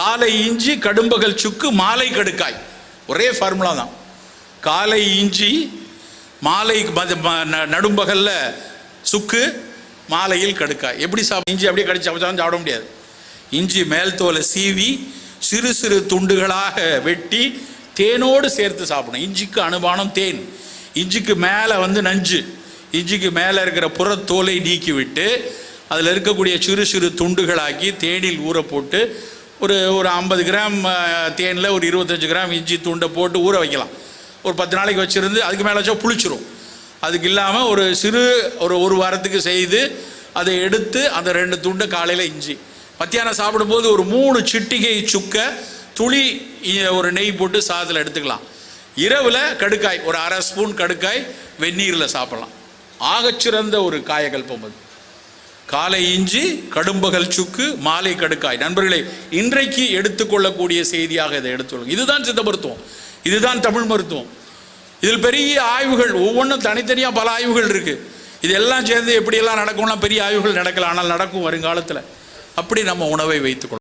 காலை இஞ்சி கடும்பகல் சுக்கு மாலை கடுக்காய். ஒரே ஃபார்முலா தான். காலை இஞ்சி மாலை மத- நடும்பகல்ல சுக்கு மாலையில் கடுக்காய். எப்படி சாப்பிட இஞ்சி அப்படியே கடிச்சு சாப்பிட்டாலும் சாப்பிட முடியாது. இஞ்சி மேல் தோலை சீவி சிறு சிறு துண்டுகளாக வெட்டி தேனோடு சேர்த்து சாப்பிடணும். இஞ்சிக்கு அனுபானம் தேன். இஞ்சிக்கு மேலே வந்து நஞ்சு. இஞ்சிக்கு மேலே இருக்கிற புறத்தோலை நீக்கிவிட்டு அதில் இருக்கக்கூடிய சிறு சிறு துண்டுகளாக்கி தேனில் ஊற போட்டு ஒரு ஒரு ஐம்பது கிராம் தேனில் ஒரு இருபத்தஞ்சு கிராம் இஞ்சி தூண்டை போட்டு ஊற வைக்கலாம். ஒரு பத்து நாளைக்கு வச்சுருந்து அதுக்கு மேலே வச்சா புளிச்சிரும். அதுக்கு இல்லாமல் ஒரு சிறு ஒரு ஒரு வாரத்துக்கு செய்து அதை எடுத்து அந்த ரெண்டு துண்டை காலையில் இஞ்சி. மத்தியானம் சாப்பிடும்போது ஒரு மூணு சிட்டிகை சுக்க துளி ஒரு நெய் போட்டு சாதத்தில் எடுத்துக்கலாம். இரவில் கடுக்காய் ஒரு அரை ஸ்பூன் கடுக்காய் வெந்நீரில் சாப்பிடலாம். ஆகச்சிறந்த ஒரு காயகல்பம் அது. காலை இஞ்சி கடும்பகல் சுக்கு மாலை கடுக்காய். நண்பர்களே இன்றைக்கு எடுத்துக்கொள்ளக்கூடிய செய்தியாக இதை எடுத்துக்கொள்ளுங்க. இதுதான் சித்த மருத்துவம். இதுதான் தமிழ் மருத்துவம். இதில் பெரிய ஆய்வுகள் ஒவ்வொன்றும் தனித்தனியாக பல ஆய்வுகள் இருக்கு. இதெல்லாம் சேர்ந்து எப்படியெல்லாம் நடக்கும்லாம் பெரிய ஆய்வுகள் நடக்கலாம் ஆனால் நடக்கும் வருங்காலத்தில். அப்படி நம்ம உணவை வைத்துக்கொள்ளும்.